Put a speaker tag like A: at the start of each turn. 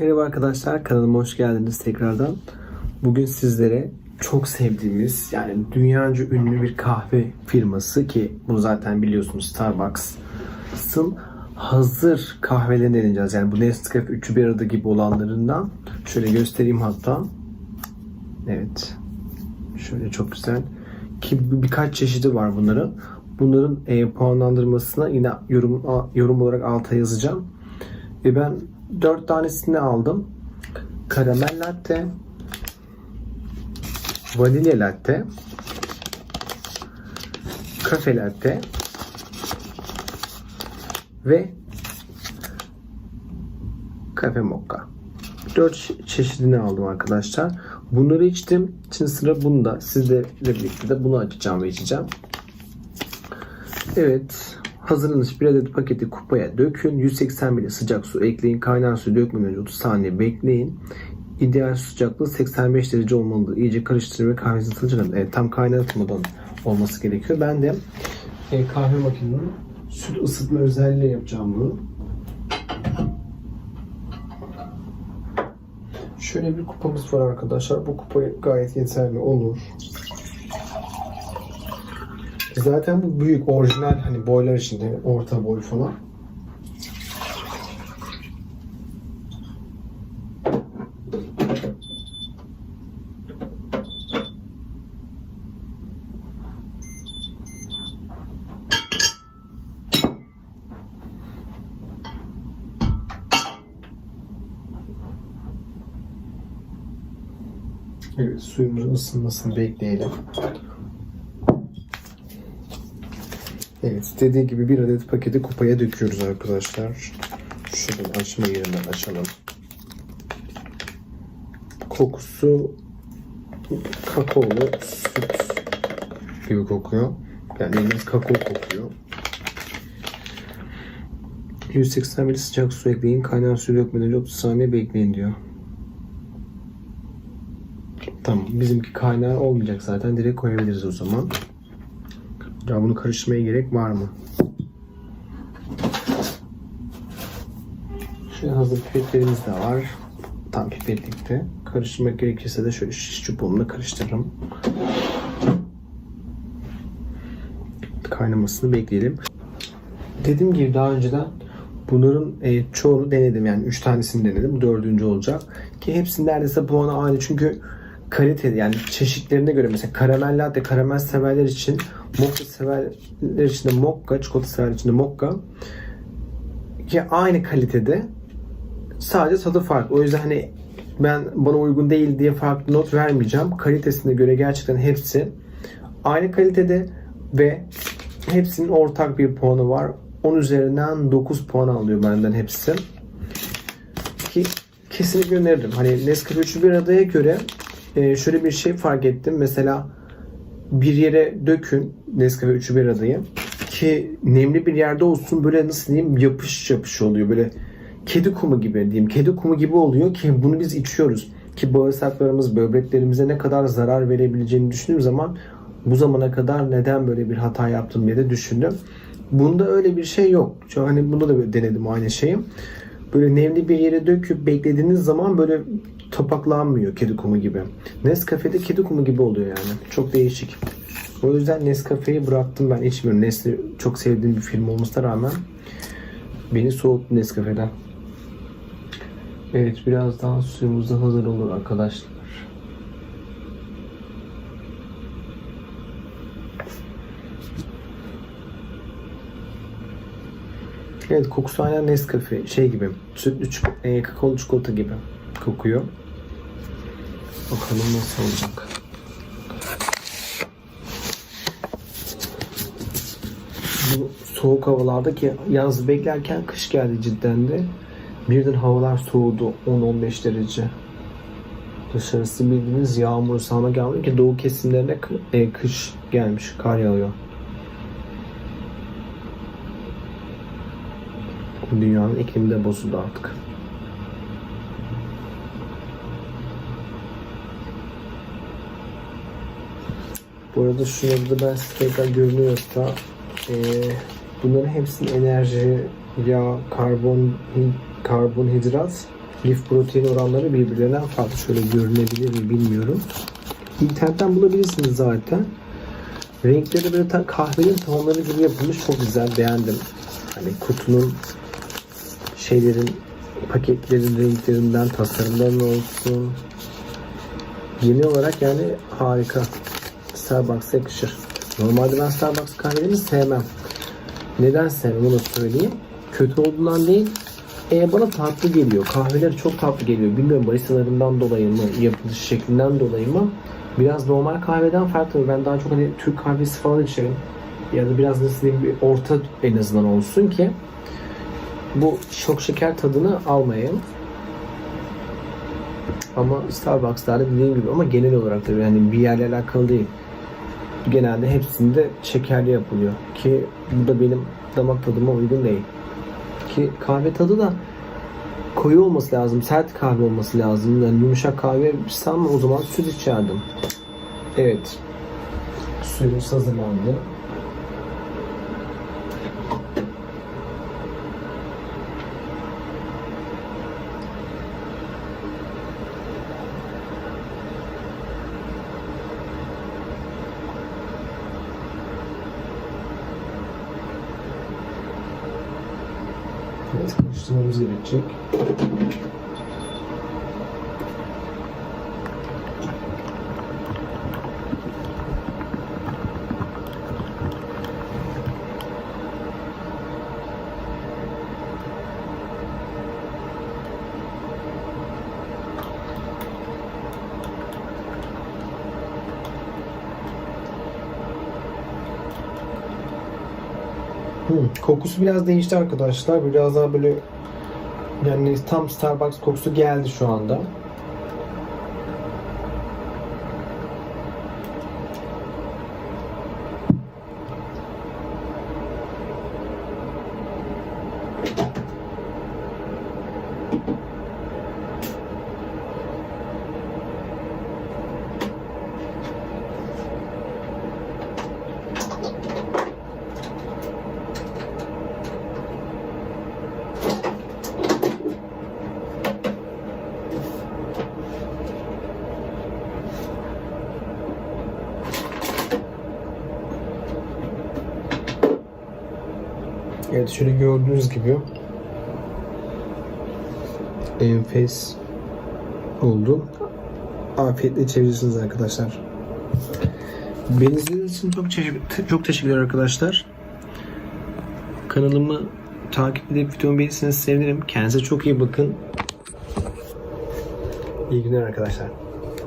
A: Merhaba arkadaşlar, kanalıma hoş geldiniz tekrardan. Bugün sizlere çok sevdiğimiz, yani dünyaca ünlü bir kahve firması ki bunu zaten biliyorsunuz Starbucks'ın hazır kahvelerini deneyeceğiz. Yani bu Nescafe üçü bir arada gibi olanlarından. Şöyle göstereyim hatta. Evet. Şöyle çok güzel. Ki bir- birkaç çeşidi var bunların. Bunların e, puanlandırmasına yine yorum yorum olarak alta yazacağım. Ve ben 4 tanesini aldım. Karamel latte, vanilya latte, kafe latte ve kafe mokka. 4 çeşidini aldım arkadaşlar. Bunları içtim. Şimdi sıra bunda. Sizlerle birlikte de bunu açacağım ve içeceğim. Evet. Hazırlanmış bir adet paketi kupaya dökün. 180 ml sıcak su ekleyin. Kaynar su dökmeden önce 30 saniye bekleyin. İdeal sıcaklığı 85 derece olmalı. İyice karıştırın ve kahvesini ısıtın. Evet, tam kaynatmadan olması gerekiyor. Ben de e, kahve makinenin süt ısıtma özelliği yapacağım bunu. Şöyle bir kupamız var arkadaşlar. Bu kupa gayet yeterli olur. Zaten bu büyük orijinal hani boylar içinde orta boy falan. Evet, suyumuzun ısınmasını bekleyelim. Evet, dediği gibi bir adet paketi kupaya döküyoruz arkadaşlar. Şuradan açma yerinden açalım. Kokusu kakaolu süt gibi kokuyor. Yani bildiğiniz kakao kokuyor. 180 ml sıcak su ekleyin. Kaynar suyu dökmeden önce 30 saniye bekleyin diyor. Tamam. Bizimki kaynar olmayacak zaten. Direkt koyabiliriz o zaman. Ya bunu karıştırmaya gerek var mı? Şöyle hazır pipetlerimiz de var. Tam pipetlikte. Karıştırmak gerekirse de şöyle şiş çubuğumla karıştırırım. Kaynamasını bekleyelim. Dediğim gibi daha önceden bunların e, çoğunu denedim. Yani 3 tanesini denedim. Bu dördüncü olacak. Ki hepsi neredeyse puanı aynı. Çünkü kaliteli yani çeşitlerine göre mesela karamel latte karamel severler için mokka severler için de mokka çikolata severler için de mokka ki aynı kalitede sadece tadı farklı. O yüzden hani ben bana uygun değil diye farklı not vermeyeceğim. Kalitesine göre gerçekten hepsi aynı kalitede ve hepsinin ortak bir puanı var. 10 üzerinden 9 puan alıyor benden hepsi. Ki kesinlikle öneririm. Hani Nescafe 3'ü bir adaya göre e, şöyle bir şey fark ettim. Mesela bir yere dökün Nescafe 3'ü bir adayı ki nemli bir yerde olsun böyle nasıl diyeyim yapış yapış oluyor. Böyle kedi kumu gibi diyeyim. Kedi kumu gibi oluyor ki bunu biz içiyoruz. Ki bağırsaklarımız, böbreklerimize ne kadar zarar verebileceğini düşündüğüm zaman bu zamana kadar neden böyle bir hata yaptım diye de düşündüm. Bunda öyle bir şey yok. Hani bunda da denedim aynı şeyi. Böyle nemli bir yere döküp beklediğiniz zaman böyle topaklanmıyor kedi kumu gibi. Nescafe'de kedi kumu gibi oluyor yani. Çok değişik. O yüzden Nescafe'yi bıraktım ben içmiyorum. Nestle çok sevdiğim bir film olmasına rağmen beni soğuttu Nescafe'den. Evet birazdan suyumuz da hazır olur arkadaşlar. Evet kokusu aynen Nescafe şey gibi. Sütlü e, kakaolu çikolata gibi kokuyor. Bakalım nasıl olacak. Bu soğuk havalarda ki yaz beklerken kış geldi cidden de. Birden havalar soğudu 10-15 derece. Dışarısı bildiğiniz yağmur sağanak yağmur ki doğu kesimlerine e, kış gelmiş, kar yağıyor. Dünyanın iklimi de bozuldu artık. Bu arada şurada ben tekrar görünüyorsa eee Bunların hepsinin enerji, yağ, karbon, karbonhidrat, lif protein oranları birbirlerinden farklı. Şöyle görünebilir mi bilmiyorum. İnternetten bulabilirsiniz zaten. Renkleri böyle tam kahvenin tonları gibi yapılmış. Çok güzel beğendim. Hani kutunun şeylerin paketlerin renklerinden tasarımların olsun. Genel olarak yani harika. Starbucks'a yakışır. Normalde ben Starbucks kahvelerini sevmem. Neden sevmem onu söyleyeyim. Kötü olduğundan değil. E, bana tatlı geliyor. Kahveler çok tatlı geliyor. Bilmiyorum baristalarından dolayı mı, yapılış şeklinden dolayı mı. Biraz normal kahveden farklı. Ben daha çok hani Türk kahvesi falan içerim. Ya da biraz nasıl diyeyim bir orta en azından olsun ki bu çok şeker tadını almayayım. Ama Starbucks'larda dediğim gibi ama genel olarak tabii hani bir yerle alakalı değil. Genelde hepsinde şekerli yapılıyor ki bu da benim damak tadıma uygun değil. Ki kahve tadı da koyu olması lazım, sert kahve olması lazım. Yani yumuşak kahve içsem o zaman süt içerdim. Evet. Suyumuz hazırlandı. Evet, karıştırmamız gerekecek. Hmm, kokusu biraz değişti arkadaşlar. Biraz daha böyle yani tam Starbucks kokusu geldi şu anda. Evet şöyle gördüğünüz gibi enfes oldu. Afiyetle içebilirsiniz arkadaşlar. Beni izlediğiniz için çok, çok teşekkürler arkadaşlar. Kanalımı takip edip videomu beğenirseniz sevinirim. Kendinize çok iyi bakın. İyi günler arkadaşlar.